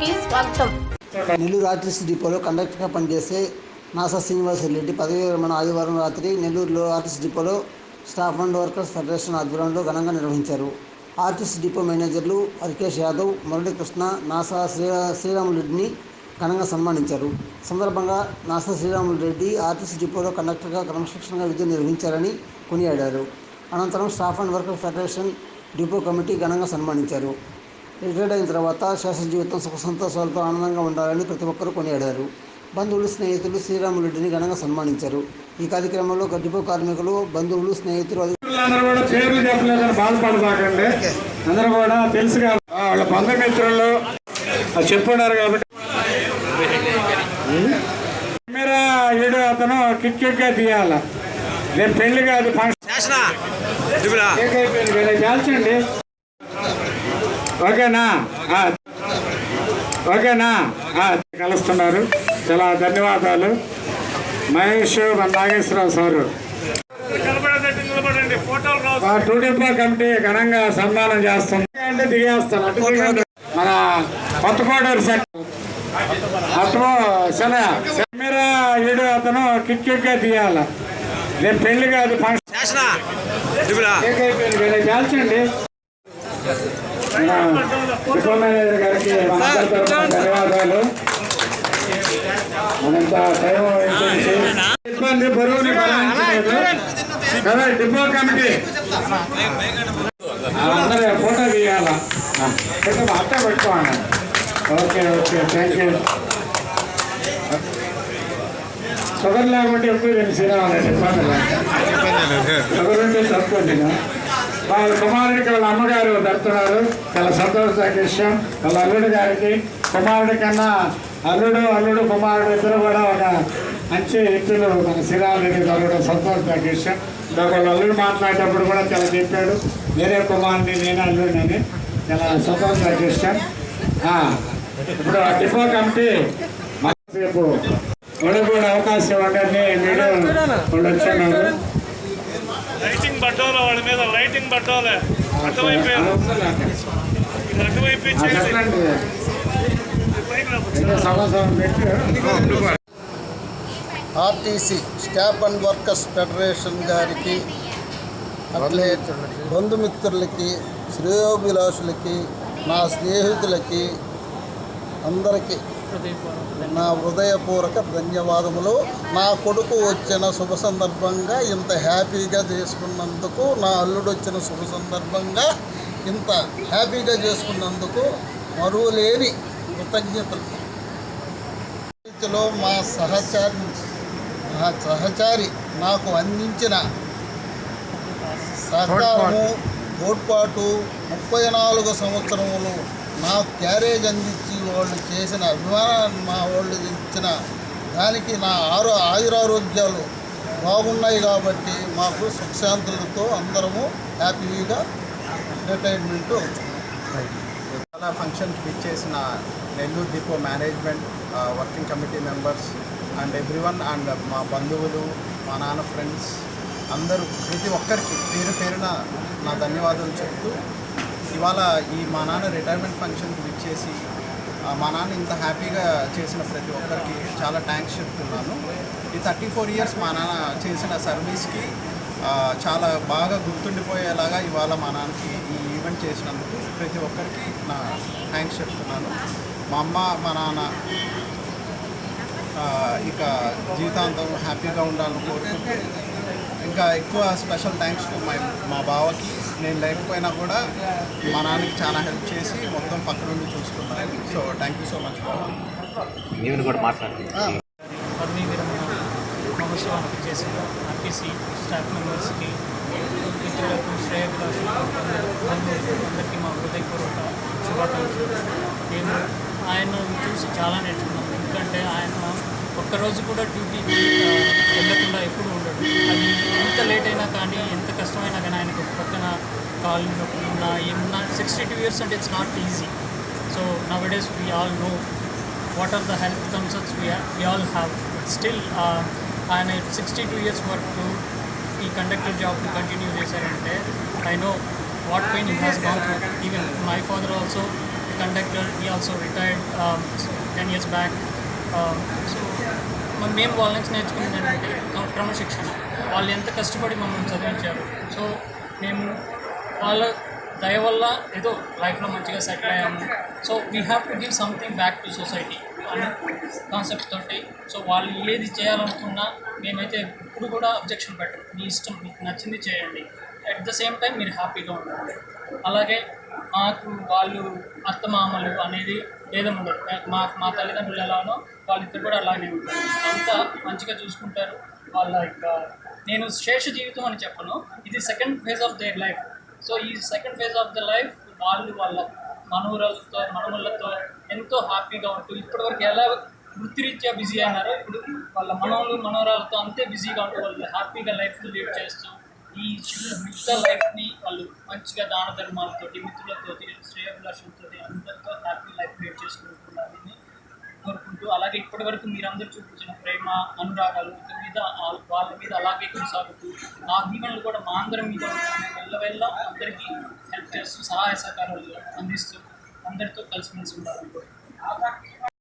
కి స్వాగతం. నెల్లూరు ఆర్టీసీ డిపోలో కండక్టర్గా పనిచేసే నాసా శ్రీనివాసరెడ్డి పదవి విరమణ ఆదివారం రాత్రి నెల్లూరులో ఆర్టీసీ డిపోలో స్టాఫ్ అండ్ వర్కర్స్ ఫెడరేషన్ ఆధ్వర్యంలో ఘనంగా నిర్వహించారు. ఆర్టీసీ డిపో మేనేజర్లు హరికేష్ యాదవ్ మురళీకృష్ణ నాసా శ్రీ శ్రీరాములరెడ్డిని ఘనంగా సన్మానించారు. సందర్భంగా నాసా శ్రీరాములరెడ్డి ఆర్టీసీ డిపోలో కండక్టర్గా క్రమశిక్షణగా విధులు నిర్వహించారని కొనియాడారు. అనంతరం staff and worker federation depot committee ఘనంగా సన్మానించారు. రిటైర్డ్ అయిన తర్వాత శాసన జీవితం సుఖ సంతోషాలతో ఆనందంగా ఉండాలని ప్రతి ఒక్కరూ కొనియాడారు. బంధువులు స్నేహితులు శ్రీరాములరెడ్డిని ఘనంగా సన్మానించారు. ఈ కార్యక్రమంలో డిపో కార్మికులు బంధువులు స్నేహితులు కూడా బాధపడబాకండి అందరూ వాళ్ళ బంధుమిత్రులు ఆ, చెప్పున్నారు కాబట్టి. కెమెరా ఈడు అతను తీయాల? రేపు పెళ్ళి కాదు ఫంక్షన్. ఓకేనా? ఓకేనా? కలుస్తున్నారు. చాలా ధన్యవాదాలు. మహేష్ మన నాగేశ్వరరావు సారు. ఆ టూ డిపో కమిటీ ఘనంగా సన్మానం చేస్తుంది. అంటే దిగేస్తాను. అటు దిగండి. మన కొత్తకోటూరు సెట్. అతను సరే కెమెరా అతను కిక్ కిక్గా తీయాల రేపు పెళ్ళి కాదు ఫంక్షన్. కేక్ అయిపోయింది గారికి ధన్యవాదాలు మనంత టైం ఇబ్బంది బరువుని కదా డిపో కమిటీ అందరూ ఫోటో తీయాలా అట్ట పెట్టుకోండి okay okay thank you sugar లేకుంటే ఎక్కువ నేను శ్రీరామండి ఇబ్బంది షుగర్ ఉంటే తక్కువ నేను వాళ్ళ కుమారుడికి వాళ్ళ అమ్మగారు దడుతున్నారు చాలా సంతోషమైన విషయం. వాళ్ళ అల్లుడు గారికి. కుమారుడి కన్నా అల్లుడు అల్లుడు కుమారుడు ఇద్దరు కూడా ఒక మంచి వ్యక్తులు మన శ్రీరామరెడ్డి దొరకడం సంతోష విషయం. ఇందాక వాళ్ళ అల్లుడు మాట్లాడేటప్పుడు కూడా చాలా చెప్పాడు. నేనే కుమారుడిని నేనే అల్లుడిని అని. చాలా సంతోషమైన విషయం. ఇప్పుడు ఆ డిపో కమిటీ రేపు కూడా అవకాశం ఉండని మీడియా ఉండొచ్చున్నారు లైటింగ్ పట్టాలి వాళ్ళ మీద లైటింగ్ పట్టాలి అర్థమైపోయారు RTC staff and workers federation గారికి అట్లే బంధుమిత్రులకి శ్రేయోభిలాషులకి నా స్నేహితులకి అందరికీ నా హృదయపూర్వక ధన్యవాదములు. నా కొడుకు వచ్చిన శుభ సందర్భంగా ఇంత హ్యాపీగా చేసుకున్నందుకు నా అల్లుడు వచ్చిన శుభ సందర్భంగా ఇంత హ్యాపీగా చేసుకున్నందుకు మరువలేని కృతజ్ఞతలు. మా సహచారి నా సహచారి నాకు అందించిన సహకారము తోడ్పాటు ముప్పై నాలుగు సంవత్సరములు నాకు క్యారేజ్ అందించి వాళ్ళు చేసిన అభిమానాన్ని మా వాళ్ళు ఇచ్చిన దానికి నా ఆరో ఆయురారోగ్యాలు బాగున్నాయి కాబట్టి మాకు సుఖశాంతులతో అందరము హ్యాపీగా ఎంటర్టైన్మెంట్ అవుతుంది చాలా ఫంక్షన్కి ఇచ్చేసిన Nellore depot management working committee members and everyone and మా బంధువులు మా నాన్న ఫ్రెండ్స్ అందరూ ప్రతి ఒక్కరికి పేరు పేరున నా ధన్యవాదాలు చెప్తూ ఇవాళ ఈ మా నాన్న రిటైర్మెంట్ ఫంక్షన్కి ఇచ్చేసి మా నాన్న ఇంత హ్యాపీగా చేసిన ప్రతి ఒక్కరికి చాలా థ్యాంక్స్ చెప్తున్నాను. ఈ థర్టీ ఫోర్ ఇయర్స్ మా నాన్న చేసిన సర్వీస్కి చాలా బాగా గుర్తుండిపోయేలాగా ఇవాళ మా నాన్నకి ఈ ఈవెంట్ చేసినందుకు ప్రతి ఒక్కరికి నా థ్యాంక్స్ చెప్తున్నాను. మా అమ్మ మా నాన్న ఇక జీవితాంతం హ్యాపీగా ఉండాలని కోరుకుంటూ ఇంకా ఎక్కువ స్పెషల్ థ్యాంక్స్ మా మా బావకి నేను లేకపోయినా కూడా మా నాన్నకి చాలా హెల్ప్ చేసి మొత్తం పక్క నుండి చూసుకున్నాను. So thank you so much బావ పదవీ విరమణ మహోత్సవానికి చేసిన ఆర్టీసీ స్టాఫ్ మెంబర్స్కి మిత్రులకు శ్రేయభిలాషులకు అందరికీ మా హృదయపూర్వక శుభాకాంక్షలు. నేను ఆయన చూసి చాలా నేర్చుకున్నాను. ఎందుకంటే ఆయన ఒక్కరోజు కూడా డ్యూటీకి వెళ్ళకుండా ఎప్పుడు ఉండడు. అది ఎంత లేట్ అయినా కానీ ఎంత కష్టమైనా కానీ ఆయనకు పక్కన కాల్ నొప్పి ఉన్నా ఏమున్నా సిక్స్టీ టూ ఇయర్స్ అంటే it's not easy so now days we all know what are the health concerns we, we all have still ఆయన సిక్స్టీ టూ ఇయర్స్ వరకు ఈ కండక్టర్ జాబ్ని కంటిన్యూ చేశారంటే I know what pain he has gone through even my father also conductor ఈ also retired ten years back so మేము వాళ్ళ నుంచి నేర్చుకున్నది ఏంటంటే క్రమశిక్షణ. వాళ్ళు ఎంత కష్టపడి మమ్మల్ని చదివించారు. సో మేము వాళ్ళ దయ వల్ల ఏదో లైఫ్లో మంచిగా సెటిల్ అయ్యాము. So we have to give something back to society అనే కాన్సెప్ట్ తోటి. సో వాళ్ళు ఏది చేయాలనుకున్నా మేమైతే ఇప్పుడు కూడా అబ్జెక్షన్ పెట్టం మీ ఇష్టం మీకు నచ్చింది చేయండి. అట్ ద సేమ్ టైం మీరు హ్యాపీగా ఉండండి. అలాగే మాకు వాళ్ళు అత్తమామలు అనేది భేదం ఉండదు. మా మా తల్లిదండ్రులు ఎలానో వాళ్ళిద్దరు కూడా అలాగే ఉంటారు. అంతా మంచిగా చూసుకుంటారు. వాళ్ళ యొక్క నేను శేష జీవితం అని చెప్పను. ఇది second phase of their life so ఈ second phase of the life వాళ్ళు వాళ్ళ మనవరాలతో మనవళ్ళతో ఎంతో హ్యాపీగా ఉంటూ ఇప్పటివరకు ఎలా వృత్తిరీత్యా బిజీ అయినారో ఇప్పుడు వాళ్ళ మనవలు మనవరాలతో అంతే బిజీగా ఉంటూ వాళ్ళు హ్యాపీగా లైఫ్ లీడ్ చేస్తూ ఈ మిగతా లైఫ్ని వాళ్ళు మంచిగా దాన ధర్మాలతోటి మిత్రులతోటి శ్రేయభిలాషులతో అందరితో హ్యాపీ లైఫ్ క్రియేట్ చేసుకుంటున్నారని కోరుకుంటూ అలాగే ఇప్పటి వరకు మీరందరూ చూపించిన ప్రేమ అనురాగాలు ఇక మీద వాళ్ళ మీద అలాగే కొనసాగుతూ ఆ దీవెనలు కూడా మా అందరం మీద వెళ్ళవెళ్ళ అందరికీ హెల్ప్ చేస్తూ సహాయ సహకారాలు అందిస్తూ అందరితో కలిసిమెలిసి ఉండాలనుకుంటున్నాను